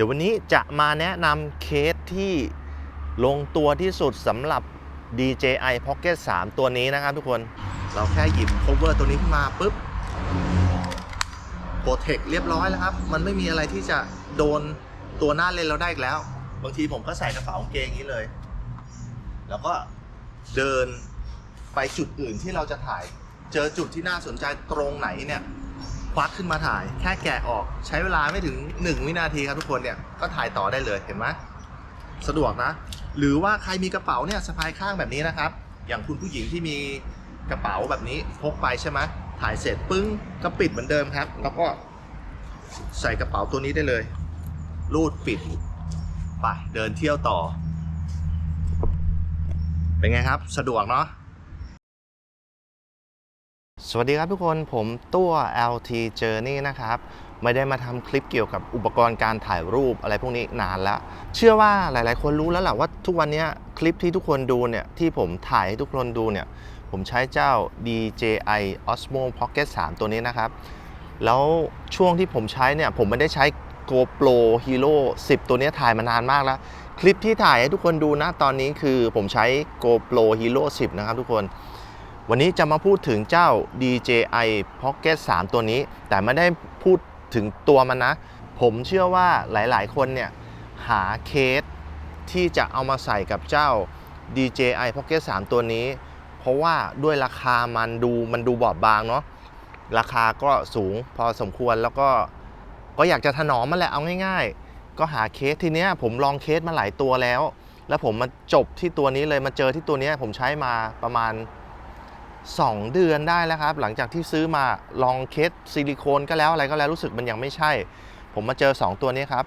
ดี๋ยววันนี้จะมาแนะนำเคสที่ลงตัวที่สุดสำหรับ DJI Pocket 3 ตัวนี้นะครับทุกคน เราแค่หยิบ cover ตัวนี้ขึ้นมาปุ๊บโปรเทคเรียบร้อยแล้วครับ มันไม่มีอะไรที่จะโดนตัวหน้าเลนเราได้อีกแล้ว บางทีผมก็ใส่กระเป๋ากางเกงนี้เลย แล้วก็เดินไปจุดอื่นที่เราจะถ่าย เจอจุดที่น่าสนใจตรงไหนเนี่ย ควักขึ้นมาถ่าย แค่แกะออกใช้เวลาไม่ถึง 1 วินาทีครับทุกคนเนี่ยก็ถ่ายต่อได้เลยเห็นไหมสะดวกนะ หรือว่าใครมีกระเป๋าเนี่ยสะพายข้างแบบนี้นะครับ อย่างคุณผู้หญิงที่มีกระเป๋าแบบนี้พกไปใช่ไหมถ่ายเสร็จปึ้งก็ปิดเหมือนเดิมครับ แล้วก็ใส่กระเป๋าตัวนี้ได้เลย รูดปิดไปเดินเที่ยวต่อ เป็นไงครับ สะดวกเนาะ สวัสดีครับทุกคนผมตัว LT Journey นะครับ ไม่ได้มาทำคลิปเกี่ยวกับอุปกรณ์การถ่ายรูปอะไรพวกนี้นานแล้ว เชื่อว่าหลายๆ คนรู้แล้วแหละว่าทุกวันนี้คลิปที่ทุกคนดูเนี่ย ที่ผมถ่ายให้ทุกคนดูเนี่ย ผมใช้เจ้า DJI Osmo Pocket 3 ตัวนี้นะครับ แล้วช่วงที่ผมใช้เนี่ย ผมไม่ได้ใช้ GoPro Hero 10 ตัวนี้ถ่ายมานานมากแล้ว คลิปที่ถ่ายให้ทุกคนดูนะตอนนี้คือผมใช้ GoPro Hero 10 นะครับทุกคน วันนี้จะมาพูดถึงเจ้า DJI Pocket 3 ตัวนี้ แต่ไม่ได้พูดถึงตัวมันนะ ผมเชื่อว่าหลายๆ คนเนี่ยหาเคสที่จะเอามาใส่กับเจ้า DJI Pocket 3 ตัวนี้ เพราะว่าด้วยราคามันดูมันดูบอบบางเนาะราคาก็สูงพอสมควรแล้วก็ก็อยากจะถนอมมันแหละเอาง่าย ๆ ก็หาเคสทีเนี้ยผมลองเคสมาหลายตัวแล้ว แล้วผมมาจบที่ตัวนี้เลยมาเจอที่ตัวนี้ผมใช้มาประมาณ 2 เดือนได้แล้วครับ หลังจากที่ซื้อมาลองเคสซิลิโคนก็แล้วอะไรก็แล้วรู้สึกมันยังไม่ใช่ ผมมาเจอ 2 ตัวนี้ครับ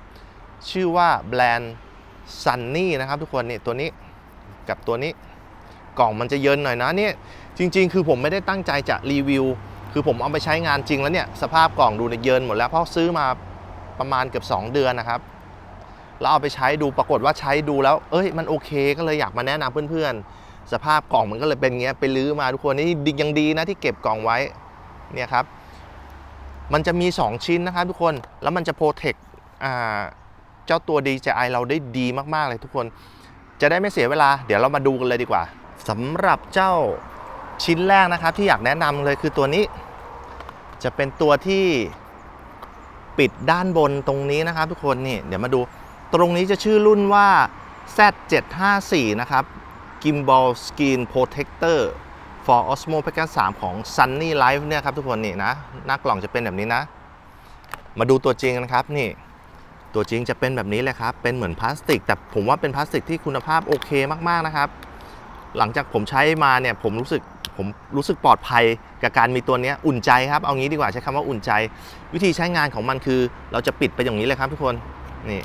ชื่อว่าแบรนด์ Sunny นะครับทุกคนนี่ตัวนี้กับตัวนี้กล่องมันจะเยินหน่อยนะเนี่ยจริง ๆ คือผมไม่ได้ตั้งใจจะรีวิว คือผมเอาไปใช้งานจริงแล้วเนี่ยสภาพกล่องดูเนี่ยเยินหมดแล้วเพราะซื้อมาประมาณเกือบ 2 เดือนนะครับแล้วเอาไปใช้ดูปรากฏว่าใช้ดูแล้ว เอ้ยมันโอเคก็เลยอยากมาแนะนำเพื่อนๆ สภาพกล่องมันก็เลยเป็นเงี้ยไปลื้อมาทุกคนนี่ยังดีนะที่เก็บกล่องไว้เนี่ยครับมันจะมี 2 ชิ้นนะครับทุกคนแล้วมันจะโปรเทคเจ้าตัว DJI เราได้ดีมากๆเลยทุกคน จะได้ไม่เสียเวลา เดี๋ยวเรามาดูกันเลยดีกว่าสำหรับเจ้าชิ้นแรกนะครับ ที่อยากแนะนำเลยคือตัวนี้ จะเป็นตัวที่ปิดด้านบนตรงนี้นะครับ ทุกคนนี่เดี๋ยวมาดูตรงนี้จะชื่อรุ่นว่า Z754 นะครับ Gimbal Screen Protector for Osmo Pocket 3ของ Sunny Life เนี่ยครับทุกคนนี่นะหน้ากล่องจะเป็นแบบนี้นะ มาดูตัวจริงนะครับนี่ ตัวจริงจะเป็นแบบนี้เลยครับ เป็นเหมือนพลาสติก แต่ผมว่าเป็นพลาสติกที่คุณภาพโอเคมากๆนะครับ หลังจากผมใช้มาเนี่ยผมรู้สึกผมรู้สึกปลอดภัยกับการมีตัวนี้อุ่นใจครับ เอางี้ดีกว่าใช้คำว่าอุ่นใจ วิธีใช้งานของมันคือ เราจะปิดไปอย่างนี้เลยครับทุกคนนี่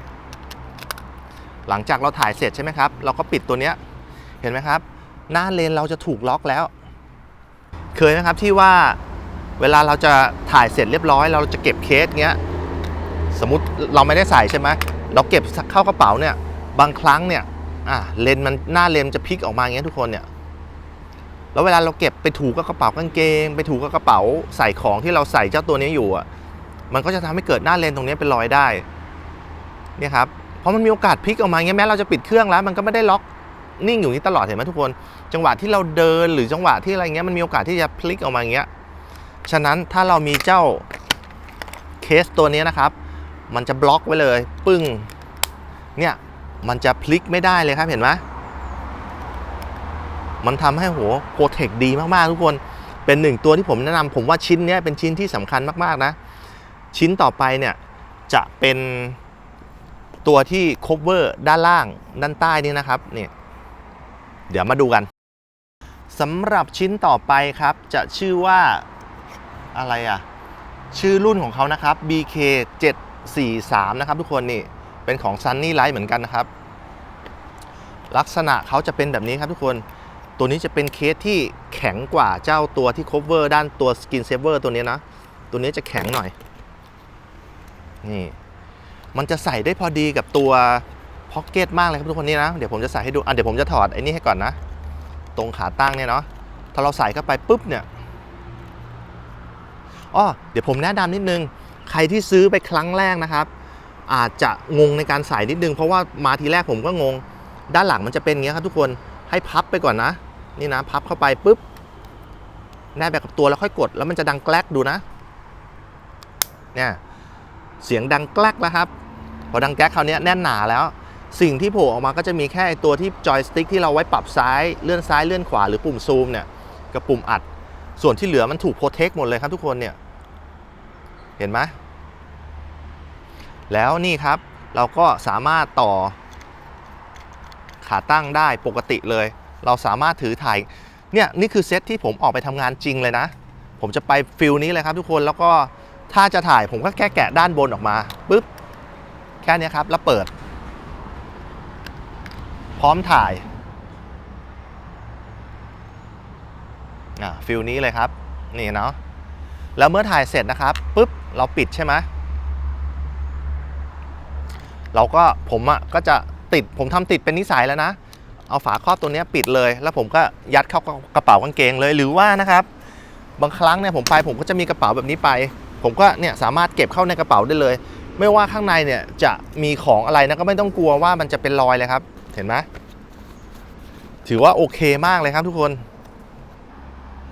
หลังจากเราถ่ายเสร็จใช่ไหมครับ เราก็ปิดตัวเนี้ย เห็นไหมครับ หน้าเลนเราจะถูกล็อกแล้ว เคยไหมครับที่ว่าเวลาเราจะถ่ายเสร็จเรียบร้อย เราจะเก็บเคสเงี้ยสมมติเราไม่ได้ใส่ใช่ไหมเราเก็บเข้ากระเป๋าเนี่ยบางครั้งเนี่ยอะเลนมันหน้าเลนจะพลิกออกมาอย่างเงี้ยทุกคนเนี่ยแล้วเวลาเราเก็บไปถูกับกระเป๋ากางเกง ไปถูกับกระเป๋าใส่ของที่เราใส่เจ้าตัวนี้อยู่อะมันก็จะทำให้เกิดหน้าเลนตรงนี้เป็นรอยได้เนี่ยครับเพราะมันมีโอกาสพลิกออกมาอย่างเงี้ยแม้เราจะปิดเครื่องแล้ว มันก็ไม่ได้ล็อก นิ่งอยู่นี้ตลอดเห็นไหมทุกคน จังหวะที่เราเดินหรือจังหวะที่อะไรเงี้ยมันมีโอกาสที่จะพลิกออกมาอย่างเงี้ยฉะนั้นถ้าเรามีเจ้าเคสตัวนี้นะครับ มันจะบล็อกไว้เลย ปึ้งเนี่ยมันจะพลิกไม่ได้เลยครับเห็นไหมมันทำให้โหโปรเทคดีมากๆทุกคนเป็นหนึ่งตัวที่ผมแนะนำผมว่าชิ้นนี้เป็นชิ้นที่สำคัญมากๆนะ ชิ้นต่อไปเนี่ยจะเป็นตัวที่ cover ด้านล่างด้านใต้นี่นะครับเนี่ย เดี๋ยวมาดูกันสำหรับชิ้นต่อไปครับ จะชื่อว่าอะไรอะ ชื่อรุ่นของเขานะครับ BK 743นะครับทุกคนนี่เป็นของ Sunny Light เหมือนกันนะครับ ลักษณะเขาจะเป็นแบบนี้ครับทุกคนตัวนี้จะเป็นเคสที่แข็งกว่าเจ้าตัวที่ cover ด้านตัว Skin Saver ตัวนี้นะ ตัวนี้จะแข็งหน่อย นี่ มันจะใส่ได้พอดีกับตัว พ็อกเก็ตมากเลยครับทุกคนนี่นะ เดี๋ยวผมจะใส่ให้ดูอะเดี๋ยวผมจะถอดไอ้นี่ให้ก่อนนะ ตรงขาตั้งเนี่ยเนาะถ้าเราใส่เข้าไปปุ๊บเนี่ยอ้อเดี๋ยวผมแนะนำนิดนึง ใครที่ซื้อไปครั้งแรกนะครับ อาจจะงงในการใส่นิดนึง เพราะว่ามาทีแรกผมก็งง ด้านหลังมันจะเป็นอย่างเงี้ยครับทุกคนให้พับไปก่อนนะ นี่นะพับเข้าไปปุ๊บแนบไปกับตัวแล้วค่อยกด แล้วมันจะดังแกลกดูนะ เนี่ยเสียงดังแกลกแล้วครับ พอดังแกลกคราวนี้แน่นหนาแล้ว สิ่งที่โผล่ออกมาก็จะมีแค่ตัวที่จอยสติ๊กที่เราไว้ปรับซ้ายเลื่อนซ้ายเลื่อนขวาหรือปุ่มซูมเนี่ยกับปุ่มอัด ส่วนที่เหลือมันถูกโปรเทคหมดเลยครับทุกคนเนี่ยเห็นไหมแล้วนี่ครับเราก็สามารถต่อขาตั้งได้ปกติเลย เราสามารถถือถ่ายเนี่ยนี่คือเซตที่ผมออกไปทำงานจริงเลยนะ ผมจะไปฟิลนี้เลยครับทุกคนแล้วก็ถ้าจะถ่ายผมก็แค่แกะด้านบนออกมาปุ๊บแค่นี้ครับแล้วเปิด พร้อมถ่ายฟิลนี้เลยครับ นี่เนาะแล้วเมื่อถ่ายเสร็จนะครับปุ๊บเราปิดใช่ไหมเราก็ผมอะ่ะก็จะติดผมทำติดเป็นนิสัยแล้วนะ เอาฝาครอบตัวนี้ปิดเลย แล้วผมก็ยัดเข้ากระเป๋ากางเกงเลยหรือว่านะครับ บางครั้งเนี่ยผมไปผมก็จะมีกระเป๋าแบบนี้ไป ผมก็เนี่ยสามารถเก็บเข้าในกระเป๋าได้เลย ไม่ว่าข้างในเนี่ยจะมีของอะไรนะก็ไม่ต้องกลัวว่ามันจะเป็นรอยเลยครับ เห็นไหมถือว่าโอเคมากเลยครับทุกคน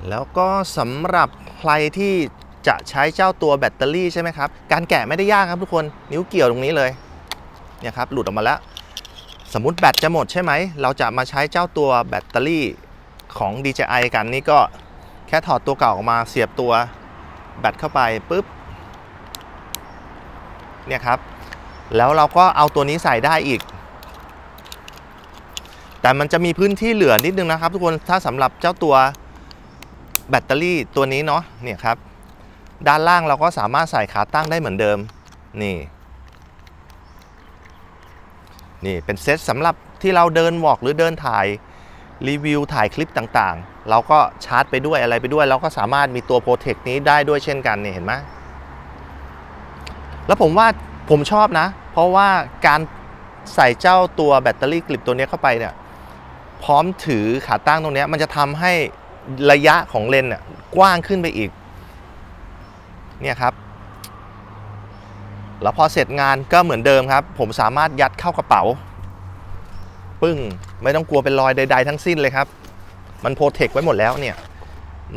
แล้วก็สำหรับใครที่จะใช้เจ้าตัวแบตเตอรี่ใช่ไหมครับ การแกะไม่ได้ยากครับทุกคน นิ้วเกี่ยวตรงนี้เลย เนี่ยครับ หลุดออกมาแล้ว สมมติแบตจะหมดใช่ไหม เราจะมาใช้เจ้าตัวแบตเตอรี่ของ DJI กันนี่ก็แค่ถอดตัวเก่าออกมาเสียบตัวแบตเข้าไปปุ๊บ เนี่ยครับ แล้วเราก็เอาตัวนี้ใส่ได้อีก แต่มันจะมีพื้นที่เหลือนิดนึงนะครับ ทุกคนถ้าสำหรับเจ้าตัวแบตเตอรี่ตัวนี้เนาะเนี่ยครับ ด้านล่างเราก็สามารถใส่ขาตั้งได้เหมือนเดิมนี่นี่เป็นเซตสำหรับที่เราเดินวอล์กหรือเดินถ่ายรีวิวถ่ายคลิปต่างๆ เราก็ชาร์จไปด้วยอะไรไปด้วย เราก็สามารถมีตัวโปรเทคนี้ได้ด้วยเช่นกันเนี่ยเห็นไหมแล้วผมว่าผมชอบนะ เพราะว่าการใส่เจ้าตัวแบตเตอรี่กลิปตัวนี้เข้าไปเนี่ย พร้อมถือขาตั้งตรงนี้มันจะทำให้ระยะของเลนส์กว้างขึ้นไปอีกเนี่ยครับ แล้วพอเสร็จงานก็เหมือนเดิมครับ ผมสามารถยัดเข้ากระเป๋า ปึ้ง ไม่ต้องกลัวเป็นรอยใด ๆ ทั้งสิ้นเลยครับ มันโปรเทคไว้หมดแล้วเนี่ย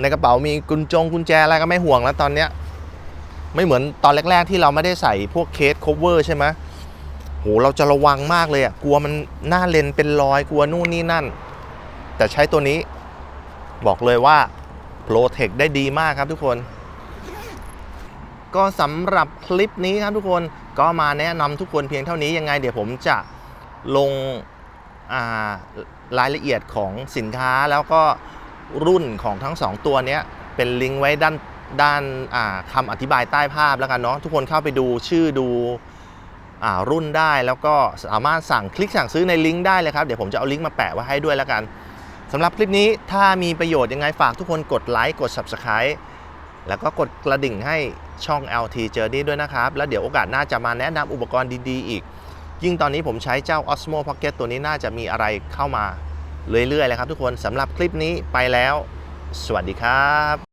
ในกระเป๋ามีกุญจงกุญแจอะไรก็ไม่ห่วงแล้วตอนเนี้ย ไม่เหมือนตอนแรก ๆ ที่เราไม่ได้ใส่พวกเคส cover ใช่ไหม โหเราจะระวังมากเลยอะกลัวมันหน้าเลนเป็นรอยกลัวนู่นนี่นั่น แต่ใช้ตัวนี้บอกเลยว่าโปรเทคได้ดีมากครับทุกคน ก็สำหรับคลิปนี้ครับทุกคนก็มาแนะนำทุกคนเพียงเท่านี้ยังไง เดี๋ยวผมจะลงรายละเอียดของสินค้าแล้วก็รุ่นของทั้ง 2 ตัวนี้เป็นลิงก์ไว้ด้านด้านคำอธิบายใต้ภาพแล้วกันเนาะทุกคนเข้าไปดูชื่อดู รุ่นได้แล้วก็สามารถสั่งคลิกสั่งซื้อในลิงก์ได้เลยครับ เดี๋ยวผมจะเอาลิงก์มาแปะไว้ให้ด้วยแล้วกันสำหรับคลิปนี้ถ้ามีประโยชน์ยังไงฝากทุกคนกดไลค์กด Subscribe แล้วก็กดกระดิ่งให้ช่อง LT Journey ด้วยนะครับ แล้วเดี๋ยวโอกาสหน้าจะมาแนะนำอุปกรณ์ดีๆ อีก ยิ่งตอนนี้ผมใช้เจ้า Osmo Pocket ตัวนี้น่าจะมีอะไรเข้ามาเรื่อยๆเลยครับทุกคนสำหรับคลิปนี้ไปแล้ว สวัสดีครับ